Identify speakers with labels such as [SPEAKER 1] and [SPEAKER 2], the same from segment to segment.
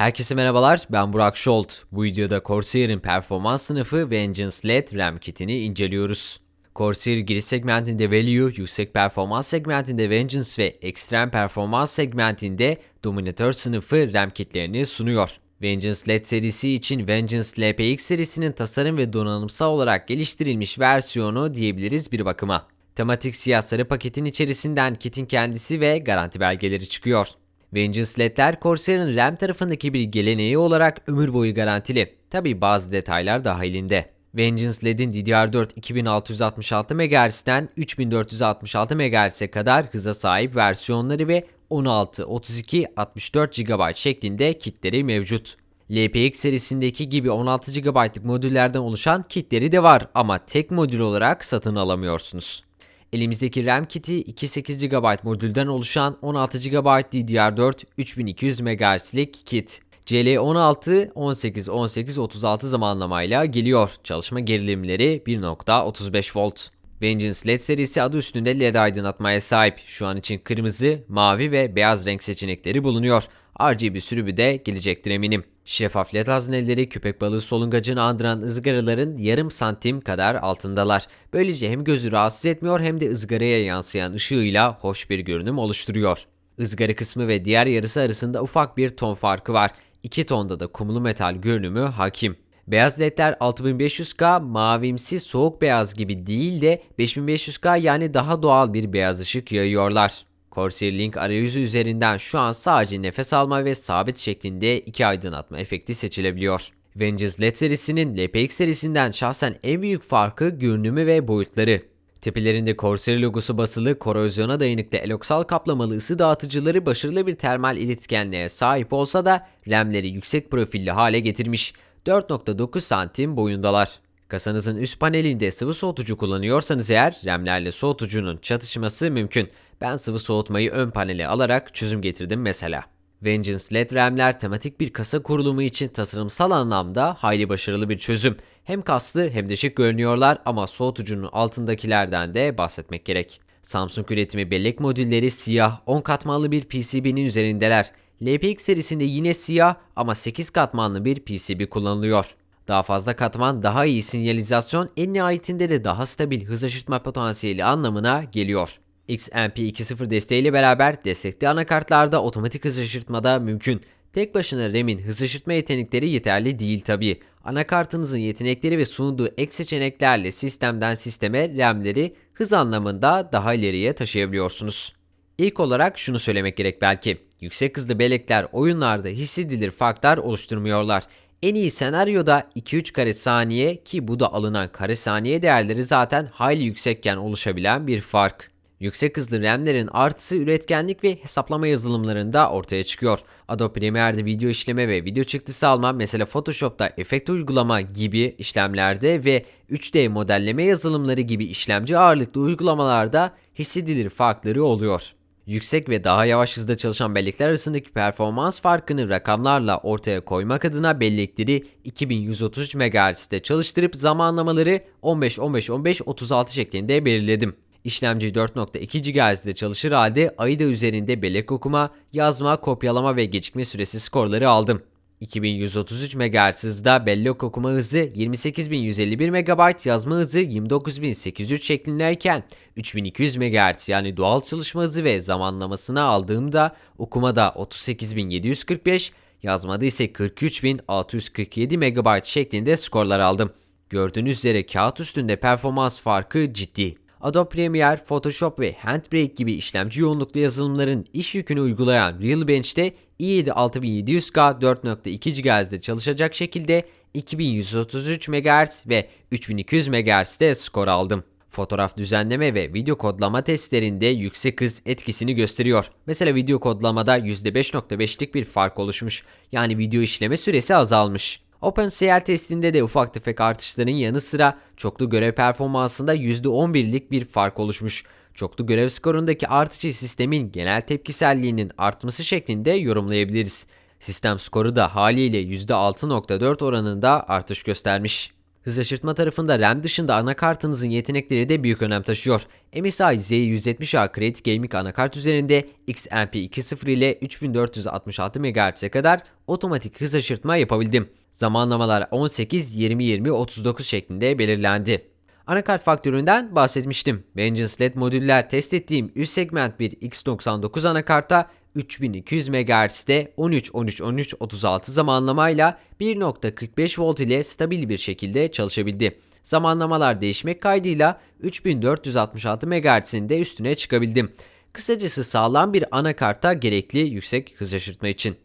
[SPEAKER 1] Herkese merhabalar, ben Burak Şolt. Bu videoda Corsair'in performans sınıfı Vengeance LED RAM kitini inceliyoruz. Corsair giriş segmentinde Value, yüksek performans segmentinde Vengeance ve ekstrem performans segmentinde Dominator sınıfı RAM kitlerini sunuyor. Vengeance LED serisi için Vengeance LPX serisinin tasarım ve donanımsal olarak geliştirilmiş versiyonu diyebiliriz bir bakıma. Tematik siyah sarı paketin içerisinden kitin kendisi ve garanti belgeleri çıkıyor. Vengeance LED'ler Corsair'ın RAM tarafındaki bir geleneği olarak ömür boyu garantili. Tabi bazı detaylar dahilinde. Vengeance LED'in DDR4 2666 MHz'den 3466 MHz'e kadar hıza sahip versiyonları ve 16, 32, 64 GB şeklinde kitleri mevcut. LPX serisindeki gibi 16 GB'lık modüllerden oluşan kitleri de var ama tek modül olarak satın alamıyorsunuz. Elimizdeki RAM kiti 2.8 GB modülden oluşan 16 GB DDR4 3200 MHz'lik kit. CL16 18 18 36 zamanlamayla geliyor. Çalışma gerilimleri 1.35 volt. Vengeance LED serisi adı üstünde LED aydınlatmaya sahip. Şu an için kırmızı, mavi ve beyaz renk seçenekleri bulunuyor. RGB sürümü de gelecektir eminim. Şeffaf led hazneleri köpek balığı solungacını andıran ızgaraların yarım santim kadar altındalar. Böylece hem gözü rahatsız etmiyor hem de ızgaraya yansıyan ışığıyla hoş bir görünüm oluşturuyor. Izgara kısmı ve diğer yarısı arasında ufak bir ton farkı var. İki tonda da kumlu metal görünümü hakim. Beyaz ledler 6500K mavimsi soğuk beyaz gibi değil de 5500K yani daha doğal bir beyaz ışık yayıyorlar. Corsair Link arayüzü üzerinden şu an sadece nefes alma ve sabit şeklinde iki aydınlatma efekti seçilebiliyor. Vengeance LED serisinin LPX serisinden şahsen en büyük farkı görünümü ve boyutları. Tepelerinde Corsair logosu basılı korozyona dayanıklı eloksal kaplamalı ısı dağıtıcıları başarılı bir termal iletkenliğe sahip olsa da RAM'leri yüksek profilli hale getirmiş. 4.9 santim boyundalar. Kasanızın üst panelinde sıvı soğutucu kullanıyorsanız eğer RAM'lerle soğutucunun çatışması mümkün. Ben sıvı soğutmayı ön panele alarak çözüm getirdim mesela. Vengeance LED RAM'ler tematik bir kasa kurulumu için tasarımsal anlamda hayli başarılı bir çözüm. Hem kaslı hem de şık görünüyorlar ama soğutucunun altındakilerden de bahsetmek gerek. Samsung üretimi bellek modülleri siyah 10 katmanlı bir PCB'nin üzerindeler. LPX serisinde yine siyah ama 8 katmanlı bir PCB kullanılıyor. Daha fazla katman daha iyi sinyalizasyon en nihayetinde de daha stabil hız aşırtma potansiyeli anlamına geliyor. XMP 2.0 desteğiyle beraber destekli anakartlarda otomatik hız aşırtmada mümkün. Tek başına RAM'in hız aşırtma yetenekleri yeterli değil tabi. Anakartınızın yetenekleri ve sunduğu ek seçeneklerle sistemden sisteme RAM'leri hız anlamında daha ileriye taşıyabiliyorsunuz. İlk olarak şunu söylemek gerek belki. Yüksek hızlı bellekler oyunlarda hissedilir farklar oluşturmuyorlar. En iyi senaryoda 2-3 kare saniye ki bu da alınan kare saniye değerleri zaten hayli yüksekken oluşabilen bir fark. Yüksek hızlı RAM'lerin artısı üretkenlik ve hesaplama yazılımlarında ortaya çıkıyor. Adobe Premiere'de video işleme ve video çıktısı alma, mesela Photoshop'ta efekt uygulama gibi işlemlerde ve 3D modelleme yazılımları gibi işlemci ağırlıklı uygulamalarda hissedilir farkları oluyor. Yüksek ve daha yavaş hızda çalışan bellekler arasındaki performans farkını rakamlarla ortaya koymak adına bellekleri 2133 MHz'de çalıştırıp zamanlamaları 15-15-15-36 şeklinde belirledim. İşlemci 4.2 GHz'de çalışır halde AIDA üzerinde bellek okuma, yazma, kopyalama ve gecikme süresi skorları aldım. 2133 MHz bellek okuma hızı 28151 MB, yazma hızı 29803 şeklindeyken 3200 MHz yani doğal çalışma hızı ve zamanlamasını aldığımda okumada 38745, yazmada ise 43647 MB şeklinde skorlar aldım. Gördüğünüz üzere kağıt üstünde performans farkı ciddi. Adobe Premiere, Photoshop ve Handbrake gibi işlemci yoğunluklu yazılımların iş yükünü uygulayan Realbench'te i7 6700K 4.2 GHz'de çalışacak şekilde 2133 MHz ve 3200 MHz'de skor aldım. Fotoğraf düzenleme ve video kodlama testlerinde yüksek hız etkisini gösteriyor. Mesela video kodlamada %5.5'lik bir fark oluşmuş. Yani video işleme süresi azalmış. OpenCL testinde de ufak tefek artışların yanı sıra çoklu görev performansında %11'lik bir fark oluşmuş. Çoklu görev skorundaki artışı sistemin genel tepkiselliğinin artması şeklinde yorumlayabiliriz. Sistem skoru da haliyle %6.4 oranında artış göstermiş. Hız aşırtma tarafında RAM dışında anakartınızın yetenekleri de büyük önem taşıyor. MSI Z170A Create Gaming anakart üzerinde XMP 2.0 ile 3466 MHz'e kadar otomatik hız aşırtma yapabildim. Zamanlamalar 18, 20, 20, 39 şeklinde belirlendi. Anakart faktöründen bahsetmiştim. Vengeance LED modüller test ettiğim üst segment bir X99 anakarta 3200 MHz'de 13 13 13 36 zamanlamayla 1.45 volt ile stabil bir şekilde çalışabildi. Zamanlamalar değişmek kaydıyla 3466 MHz'in de üstüne çıkabildim. Kısacası sağlam bir anakarta gerekli yüksek hız şaşırtma için.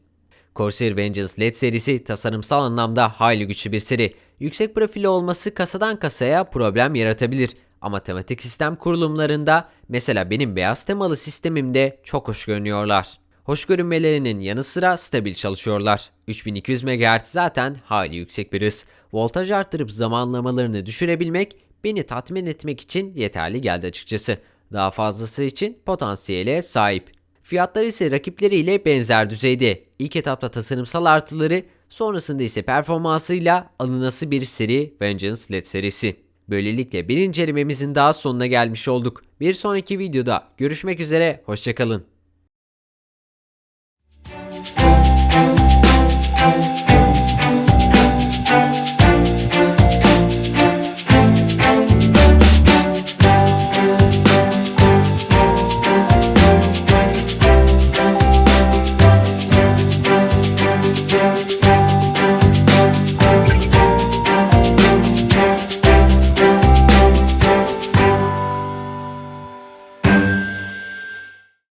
[SPEAKER 1] Corsair Vengeance LED serisi tasarımsal anlamda hayli güçlü bir seri. Yüksek profili olması kasadan kasaya problem yaratabilir. Ama tematik sistem kurulumlarında mesela benim beyaz temalı sistemimde çok hoş görünüyorlar. Hoş görünmelerinin yanı sıra stabil çalışıyorlar. 3200 MHz zaten hayli yüksek bir hız. Voltaj arttırıp zamanlamalarını düşürebilmek beni tatmin etmek için yeterli geldi açıkçası. Daha fazlası için potansiyele sahip. Fiyatlar ise rakipleriyle benzer düzeyde. İlk etapta tasarımsal artıları, sonrasında ise performansıyla alınası bir seri Vengeance LED serisi. Böylelikle bir incelememizin daha sonuna gelmiş olduk. Bir sonraki videoda görüşmek üzere, hoşçakalın.